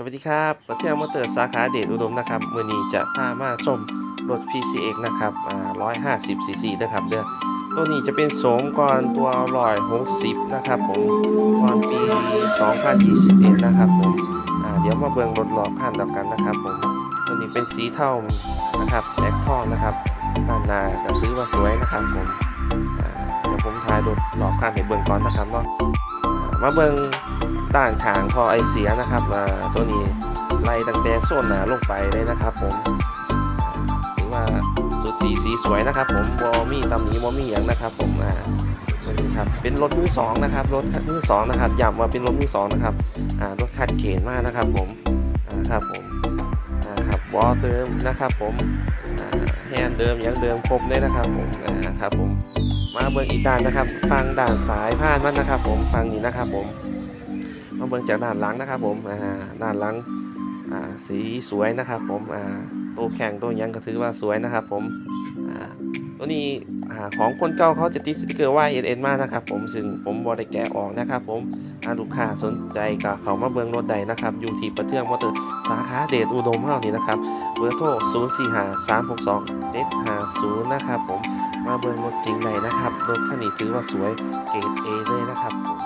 สวัสดีครับประเทศมอเตอร์สาขาเดชอุดมนะครับมือนี้จะพามาส้มรถ PCX นะครับอ่า150 cc นะครับเด้อตัวนี้จะเป็นโสมก่อนตัว160นะครับผมก่อนปี 2021 นะครับผมอ่าเดี๋ยวมาเบิ่งรถรอบคันแล้วกันนะครับผมตัวนี้เป็นสีเทานะครับแบ็คทองนะครับด้านหน้าก็ถือว่าสวยนะครับผมเดี๋ยวผมถ่ายรถรอบคันให้เบิ่งก่อนนะครับเนาะอ่ามาเบิ่ง ด้านขางพอไอเสียนะครับตัวนี้ไล่ตั้งแต่โซนหนาลงไปเลยนะครับ ผมถือว่าสุดสีสีสวยนะครับ ผมบอมี่ตำหนี้บอมี่อย่างนะครับ ผมอ่าตัวนี้ครับเป็นรถมือสองนะครับรถมือสองนะครับย้ำว่าเป็นรถมือสองนะครับอ่ารถคัดเข็นมากนะครับ ผมอ่าครับผมอ่าครับวอเดิมนะครับ ผมอ่าแฮนเดิมยังเดิมครบเลยนะครับ ผมอ่าครับผมมาเบิ่งอีกด้านนะครับ ฟังด่านซ้ายผ่านมันนะครับ ผมฟังนี้นะครับ ผม มาเบิ่งจากด้านหลังนะครับผมอ่าด้านหลังอ่าสีสวยนะครับผมอ่าตัวแข่งตัวยังก็ถือว่าสวยนะครับผมอ่าตัวนี้อ่าของคนเก่าเขาจะติดสติกเกอร์ว่า NN มากนะครับผมซึ่งผมบอได้แกะออกนะครับผมถ้าลูกค้าสนใจก็เขามาเบิ่งรถใดนะครับ อยู่ที่ประเทืองมอเตอร์สาขาเดชอุดมเฮานี่นะครับเบอร์โทร0 4 5 3 6 2 7 5 0 นะครับผมมาเบิ่งรถจริงใดนะครับรถคันนี้ถือว่าสวยเกรด A เลยนะครับผม